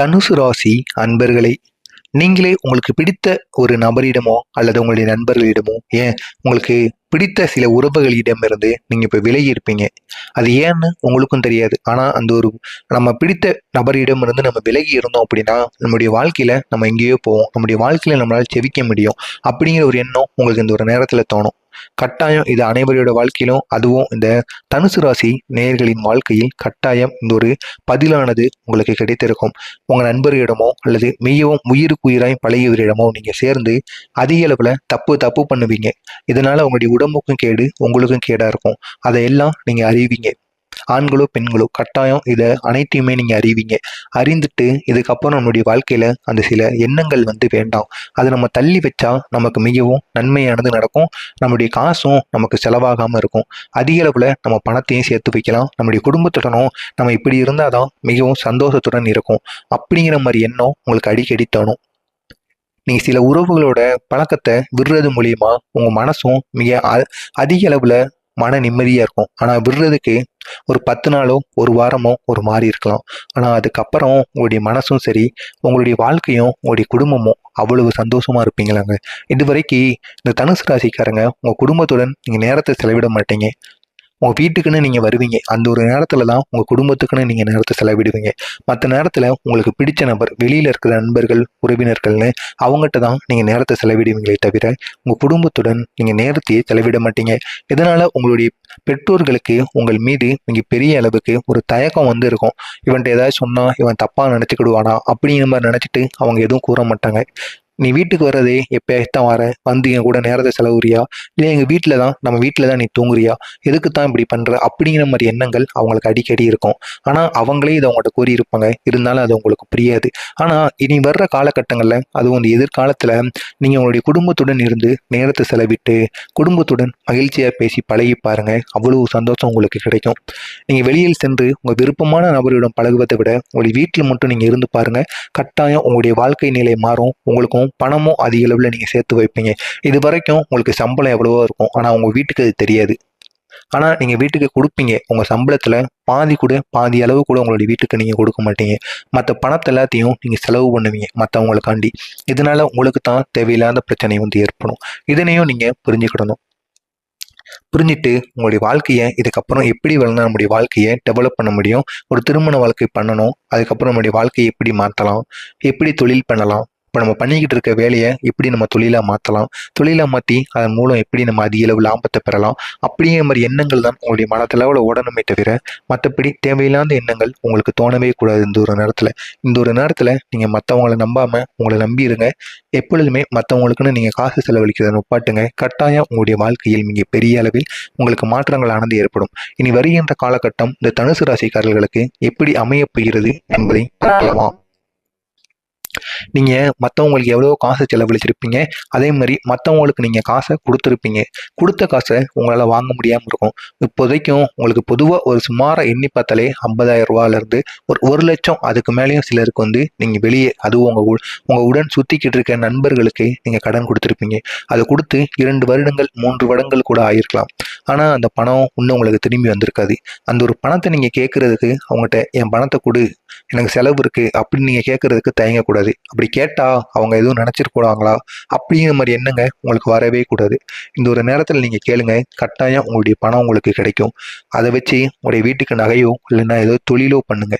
தனுசு ராசி அன்பர்களே நீங்களே உங்களுக்கு பிடித்த ஒரு நபரிடமோ அல்லது உங்களுடைய நண்பர்களிடமோ ஏன் உங்களுக்கு பிடித்த சில உறவுகளிடமிருந்து நீங்க இப்ப விலகி இருப்பீங்க அது ஏன்னு உங்களுக்கும் தெரியாது. ஆனா அந்த ஒரு நம்ம பிடித்த நபரிடம் இருந்து நம்ம விலகி இருந்தோம் அப்படின்னா நம்முடைய வாழ்க்கையில நம்ம எங்கேயோ போவோம். நம்முடைய வாழ்க்கையில நம்மளால செவிக்க முடியும். அப்படிங்கிற ஒரு எண்ணம் உங்களுக்கு இந்த ஒரு நேரத்துல தோணும். கட்டாயம் இது அனைவரோட வாழ்க்கையிலும் அதுவும் இந்த தனுசு ராசி நேயர்களின் வாழ்க்கையில் கட்டாயம் இந்த ஒரு பதிலானது உங்களுக்கு கிடைத்திருக்கும். உங்கள் நண்பர்களிடமோ அல்லது மிகவும் உயிருக்கு உயிராய் பழகியவரிடமோ நீங்கள் சேர்ந்து அதிக அளவில் தப்பு தப்பு பண்ணுவீங்க. இதனால உங்களுடைய உடம்புக்கும் கேடு உங்களுக்கும் கேடாக இருக்கும். அதையெல்லாம் நீங்க அறிவீங்க. ஆண்களோ பெண்களோ கட்டாயம் இதை அனைத்தையுமே நீங்கள் அறிவிங்க. அறிந்துட்டு இதுக்கப்புறம் நம்மளுடைய வாழ்க்கையில் அந்த சில எண்ணங்கள் வந்து வேண்டாம். அதை நம்ம தள்ளி வச்சா நமக்கு மிகவும் நன்மையானது நடக்கும். நம்முடைய காசும் நமக்கு செலவாகாமல் இருக்கும். அதிக அளவில் நம்ம பணத்தையும் சேர்த்து வைக்கலாம். நம்முடைய குடும்பத்துடனும் நம்ம இப்படி இருந்தால் தான் மிகவும் சந்தோஷத்துடன் இருக்கும். அப்படிங்கிற மாதிரி எண்ணம் உங்களுக்கு அடிக்கடி தோணும். நீங்கள் சில உறவுகளோட பழக்கத்தை விடுறது மூலியமாக உங்கள் மனசும் மிக அ- அதிக அளவில் மன நிம்மதியாக இருக்கும். ஆனால் விடுறதுக்கு ஒரு பத்து நாளோ ஒரு வாரமோ ஒரு மாதிரி இருக்கலாம். ஆனால் அதுக்கப்புறம் உங்களுடைய மனசும் சரி உங்களுடைய வாழ்க்கையும் உங்களுடைய குடும்பமும் அவ்வளவு சந்தோஷமாக இருப்பீங்களாங்க. இதுவரைக்கு இந்த தனுசு ராசிக்காரங்க உங்கள் குடும்பத்துடன் நீங்கள் நேரத்தை செலவிட மாட்டீங்க. உங்கள் வீட்டுக்குன்னு நீங்கள் வருவீங்க. அந்த ஒரு நேரத்தில் தான் உங்கள் குடும்பத்துக்குன்னு நீங்கள் நேரத்தை செலவிடுவீங்க. மற்ற நேரத்தில் உங்களுக்கு பிடிச்ச நபர் வெளியில் இருக்கிற நண்பர்கள் உறவினர்கள்னு அவங்ககிட்ட தான் நீங்கள் நேரத்தை செலவிடுவீங்களே தவிர உங்கள் குடும்பத்துடன் நீங்கள் நேரத்தையே செலவிட மாட்டீங்க. இதனால் உங்களுடைய பெற்றோர்களுக்கு உங்கள் மீது மிக பெரிய அளவுக்கு ஒரு தயக்கம் வந்து இருக்கும் இவன்ட்டு ஏதாவது சொன்னால் இவன் தப்பாக நினச்சிக்கிடுவானா அப்படிங்கிற மாதிரி நினைச்சிட்டு அவங்க எதுவும் கூற மாட்டாங்க. நீ வீட்டுக்கு வர்றதே எப்பயாச்சும் வர வந்து என் கூட நேரத்தை செலவுறியா? இல்லை எங்கள் வீட்டில் தான் நம்ம வீட்டில் தான் நீ தூங்குறியா? எதுக்கு தான் இப்படி பண்ணுற அப்படிங்கிற மாதிரி எண்ணங்கள் அவங்களுக்கு அடிக்கடி இருக்கும். ஆனால் அவங்களே இதை அவங்கள்ட்ட கூறியிருப்பாங்க. இருந்தாலும் அது உங்களுக்கு புரியாது. ஆனால் இனி வர்ற காலகட்டங்களில் அதுவும் இந்த எதிர்காலத்தில் நீங்கள் உங்களுடைய குடும்பத்துடன் இருந்து நேரத்தை செலவிட்டு குடும்பத்துடன் மகிழ்ச்சியாக பேசி பழகி பாருங்கள் அவ்வளவு சந்தோஷம் உங்களுக்கு கிடைக்கும். நீங்கள் வெளியில் சென்று உங்கள் விருப்பமான நபரிடம் பழகுவதை விட உங்களுடைய வீட்டில் மட்டும் நீங்கள் இருந்து பாருங்கள் கட்டாயம் உங்களுடைய வாழ்க்கை நிலை மாறும். உங்களுக்கும் பணமும் அதிக அளவில் நீங்கள் சேர்த்து வைப்பீங்க. இது வரைக்கும் உங்களுக்கு சம்பளம் எவ்வளவோ இருக்கும். ஆனால் உங்கள் வீட்டுக்கு அது தெரியாது. ஆனால் நீங்கள் வீட்டுக்கு கொடுப்பீங்க. உங்கள் சம்பளத்தில் பாதி கூட பாதி அளவு கூட உங்களுடைய வீட்டுக்கு நீங்கள் கொடுக்க மாட்டீங்க. மற்ற பணத்தை எல்லாத்தையும் நீங்கள் செலவு பண்ணுவீங்க மற்றவங்களுக்காண்டி இதனால உங்களுக்கு தான் தேவையில்லாத பிரச்சனை வந்து ஏற்படும். இதனையும் நீங்கள் புரிஞ்சுக்கிடணும். புரிஞ்சுட்டு உங்களுடைய வாழ்க்கையை இதுக்கப்புறம் எப்படி வளர்ந்தா நம்முடைய வாழ்க்கையை டெவலப் பண்ண முடியும்? ஒரு திருமண வாழ்க்கை பண்ணணும். அதுக்கப்புறம் நம்முடைய வாழ்க்கையை எப்படி மாற்றலாம் எப்படி தொழில் பண்ணலாம்? இப்போ நம்ம பண்ணிக்கிட்டு இருக்க வேலையை எப்படி நம்ம தொழிலாக மாற்றலாம் தொழிலாக மாற்றி அதன் மூலம் எப்படி நம்ம அதிக அளவு லாபத்தை பெறலாம்? அப்படிங்கிற மாதிரி எண்ணங்கள் தான் உங்களுடைய மனத்தளவில் ஓடணுமே தவிர மற்றபடி தேவையில்லாத எண்ணங்கள் உங்களுக்கு தோணவே கூடாது இந்த ஒரு நேரத்தில். இந்த ஒரு நேரத்தில் நீங்கள் மற்றவங்களை நம்பாமல் உங்களை நம்பிடுங்க எப்பொழுதுமே மற்றவங்களுக்குன்னு நீங்கள் காசு செலவழிக்கிறத நுப்பாட்டுங்க. கட்டாயம் உங்களுடைய வாழ்க்கையில் மிக பெரிய அளவில் உங்களுக்கு மாற்றங்களானது ஏற்படும். இனி வருகின்ற காலகட்டம் இந்த தனுசு ராசிக்காரர்களுக்கு எப்படி அமையப் போகிறது என்பதை பார்க்கலாமா. நீங்க மற்றவங்களுக்கு எவ்வளோ காசை செலவழிச்சிருப்பீங்க. அதே மாதிரி மற்றவங்களுக்கு நீங்க காசை கொடுத்துருப்பீங்க. கொடுத்த காசை உங்களால் வாங்க முடியாமல் இருக்கும். இப்போதைக்கும் உங்களுக்கு பொதுவாக ஒரு சுமார எண்ணி பார்த்தாலே ஐம்பதாயிரம் ரூபாயிலிருந்து ஒரு ஒரு லட்சம் அதுக்கு மேலேயும் சிலருக்கு வந்து நீங்கள் வெளியே அதுவும் உங்கள் உங்கள் உடன் சுற்றிக்கிட்டு இருக்க நண்பர்களுக்கு நீங்கள் கடன் கொடுத்துருப்பீங்க. அதை கொடுத்து இரண்டு வருடங்கள் மூன்று வருடங்கள் கூட ஆயிருக்கலாம். ஆனால் அந்த பணம் இன்னும் உங்களுக்கு திரும்பி வந்திருக்காது. அந்த ஒரு பணத்தை நீங்கள் கேட்குறதுக்கு அவங்ககிட்ட என் பணத்தை கொடு. எனக்கு செலவு இருக்கு. அப்படின்னு நீங்கள் கேட்குறதுக்கு தயங்கக்கூடாது. அப்படி கேட்டால் அவங்க எதுவும் நினச்சிருக்கூடாங்களா அப்படிங்கிற மாதிரி எண்ணங்க உங்களுக்கு வரவே கூடாது. இந்த ஒரு நேரத்தில் நீங்கள் கேளுங்க. கட்டாயம் உங்களுடைய பணம் உங்களுக்கு கிடைக்கும். அதை வச்சு உங்களுடைய வீட்டுக்கு நகையோ இல்லைன்னா ஏதோ தொழிலோ பண்ணுங்க.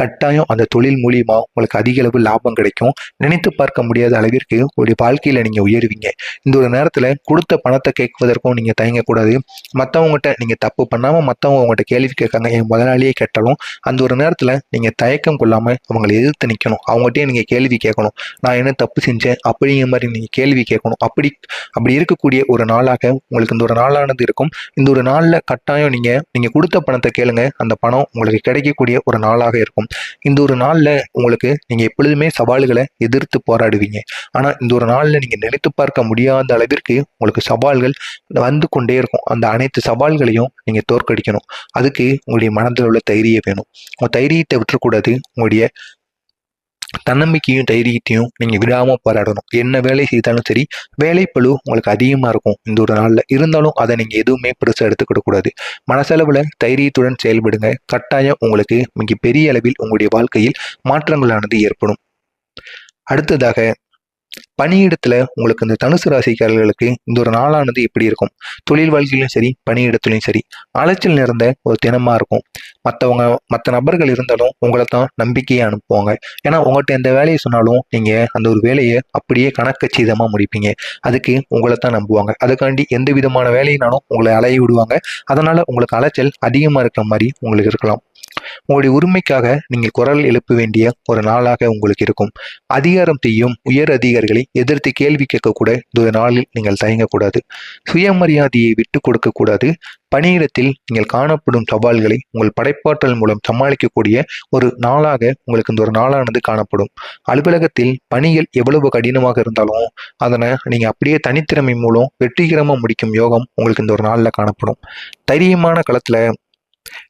கட்டாயம் அந்த தொழில் மூலியமாக உங்களுக்கு அதிக அளவு லாபம் கிடைக்கும். நினைத்து பார்க்க முடியாத அளவிற்கு உங்களுடைய வாழ்க்கையில் நீங்கள் உயருவீங்க. இந்த ஒரு நேரத்தில் கொடுத்த பணத்தை கேட்குவதற்கும் நீங்கள் தயங்கக்கூடாது. மற்றவங்ககிட்ட நீங்கள் தப்பு பண்ணாமல் மற்றவங்க உங்கள்கிட்ட கேள்வி கேட்காங்க என் முதலாளியே கேட்டாலும் அந்த ஒரு நேரத்தில் நீங்கள் தயக்கம் கொள்ளாமல் அவங்களை எதிர்த்து நிற்கணும் அவங்ககிட்டயே நீங்கள் கேள்வி கேட்கணும். நான் என்ன தப்பு செஞ்சேன்? அப்படிங்கிற மாதிரி நீங்கள் கேள்வி கேட்கணும். அப்படி அப்படி இருக்கக்கூடிய ஒரு நாளாக உங்களுக்கு இந்த ஒரு நாளானது இருக்கும். இந்த ஒரு நாளில் கட்டாயம் நீங்கள் நீங்கள் கொடுத்த பணத்தை கேளுங்க. அந்த பணம் உங்களுக்கு கிடைக்கக்கூடிய ஒரு நாளாக இருக்கும். இந்த ஒரு நாளில் உங்களுக்கு நீங்கள் எப்பொழுதுமே சவால்களை எதிர்த்து போராடுவீங்க. ஆனால் இந்த ஒரு நாளில் நீங்கள் நினைத்து பார்க்க முடியாத அளவிற்கு உங்களுக்கு சவால்கள் வந்து கொண்டே இருக்கும். அந்த அனைத்து சவால்களையும் நீங்கள் தோற்கடிக்கணும். அதுக்கு உங்களுடைய மனதில் உள்ள தைரியம் வேணும். உங்கள் தைரியத்தை விட்டுறக்கூடாது. உங்களுடைய தன்னம்பிக்கையும் தைரியத்தையும் நீங்கள் விடாமல் போராடணும் என்ன வேலை செய்தாலும் சரி வேலைப்பளு உங்களுக்கு அதிகமாக இருக்கும் இந்த ஒரு நாளில். இருந்தாலும் அதை நீங்கள் எதுவுமே பெருசாக எடுத்துக்கிடக்கூடாது மனசளவில் தைரியத்துடன் செயல்படுங்க. கட்டாயம் உங்களுக்கு மிக பெரிய அளவில் உங்களுடைய வாழ்க்கையில் மாற்றங்களானது ஏற்படும். அடுத்ததாக பணியிடத்துல உங்களுக்கு இந்த தனுசு ராசிக்காரர்களுக்கு இந்த ஒரு நாளானது எப்படி இருக்கும்? தொழில் வாழ்க்கையிலும் சரி பணியிடத்துலையும் சரி அலைச்சல் நிறைந்த ஒரு தினமா இருக்கும். மற்றவங்க மற்ற நபர்கள் இருந்தாலும் உங்களை தான் நம்பிக்கையை அனுப்புவாங்க. ஏன்னா உங்கள்கிட்ட எந்த வேலையை சொன்னாலும் நீங்க அந்த ஒரு வேலையை அப்படியே கணக்கச்சிதமா முடிப்பீங்க. அதுக்கு உங்களை தான் நம்புவாங்க. அதுக்காண்டி எந்த விதமான வேலையினாலும் உங்களை அலைய விடுவாங்க. அதனால உங்களுக்கு அலைச்சல் அதிகமா இருக்கிற மாதிரி உங்களுக்கு இருக்கலாம். உங்களுடைய உரிமைக்காக நீங்கள் குரல் எழுப்ப வேண்டிய ஒரு நாளாக உங்களுக்கு இருக்கும். அதிகாரம் செய்யும் உயர் அதிகாரிகளை எதிர்த்து கேள்வி கேட்கக்கூட இந்த ஒரு நாளில் நீங்கள் தயங்கக்கூடாது. சுயமரியாதையை விட்டு கொடுக்கக்கூடாது. பணியிடத்தில் நீங்கள் காணப்படும் சவால்களை உங்கள் படைப்பாற்றல் மூலம் சமாளிக்கக்கூடிய ஒரு நாளாக உங்களுக்கு இந்த ஒரு நாளானது காணப்படும். அலுவலகத்தில் பணிகள் எவ்வளவு கடினமாக இருந்தாலும் அதனை நீங்கள் அப்படியே தனித்திறமை மூலம் வெற்றிகரமாக முடிக்கும் யோகம் உங்களுக்கு இந்த ஒரு நாளில் காணப்படும். தைரியமான களத்தில்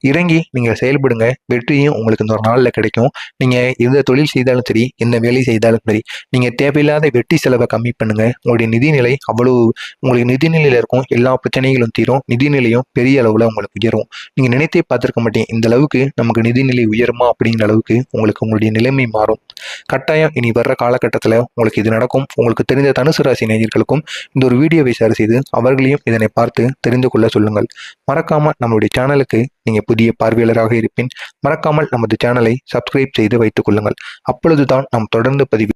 இறங்கி நீங்கள் செயல்படுங்க. வெற்றியும் உங்களுக்கு இந்த ஒரு நாளில் கிடைக்கும். நீங்கள் எந்த தொழில் செய்தாலும் சரி எந்த வேலை செய்தாலும் சரி நீங்கள் தேவையில்லாத வெற்றி செலவை கம்மி பண்ணுங்கள் உங்களுடைய நிதிநிலை அவ்வளவு உங்களுக்கு நிதிநிலையில் இருக்கும். எல்லா பிரச்சனைகளும் தீரும். நிதிநிலையும் பெரிய அளவில் உங்களுக்கு உயரும். நீங்கள் நினைத்தே பார்த்துருக்க மாட்டீங்க. இந்த அளவுக்கு நமக்கு நிதிநிலை உயருமா அப்படிங்கிற அளவுக்கு உங்களுக்கு உங்களுடைய நிலைமை மாறும். கட்டாயம் இனி வர்ற காலகட்டத்தில் உங்களுக்கு இது நடக்கும். உங்களுக்கு தெரிந்த தனுசு ராசி நேயர்களுக்கும் இந்த ஒரு வீடியோவை ஷேர் செய்து அவர்களையும் இதனை பார்த்து தெரிந்து கொள்ள சொல்லுங்கள். மறக்காமல் நம்மளுடைய சேனலுக்கு நீங்கள் புதிய பார்வையாளராக இருப்பின் மறக்காமல் நமது சேனலை சப்ஸ்கிரைப் செய்து வைத்துக் கொள்ளுங்கள். அப்பொழுதுதான் நாம் தொடர்ந்து பதிவு